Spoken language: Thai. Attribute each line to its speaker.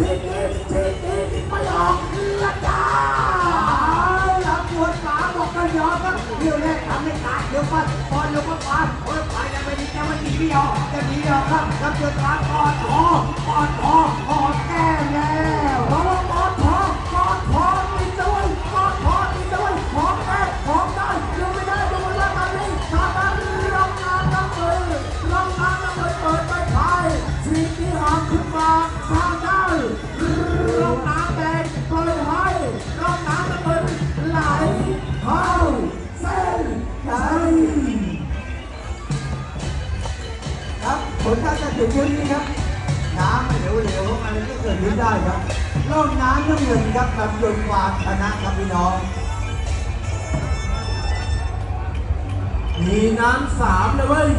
Speaker 1: ไม่ยอกเลือดจ้าลับปวดาบอกก็ยอมครับเดี๋ยวแรกทำไม่ตายเดี๋ยวปัดปอนแล้วก็ปานโอ้ยไปแล้ไม่ดีแต่วันนี้ไม่ยอมจะหนียอมครับรับปวดขาปอดทอปอดทอ ลกา
Speaker 2: จะดเก็บเที่ยวนี้ครับน้ำเไม่เหลวๆอะไก็เกิดขึ้นได้ครับร่องน้ำน้ำเงินครับนำยนต์วางชนะครับพี่น้อง
Speaker 1: มีน้ำสามเลยเว้ย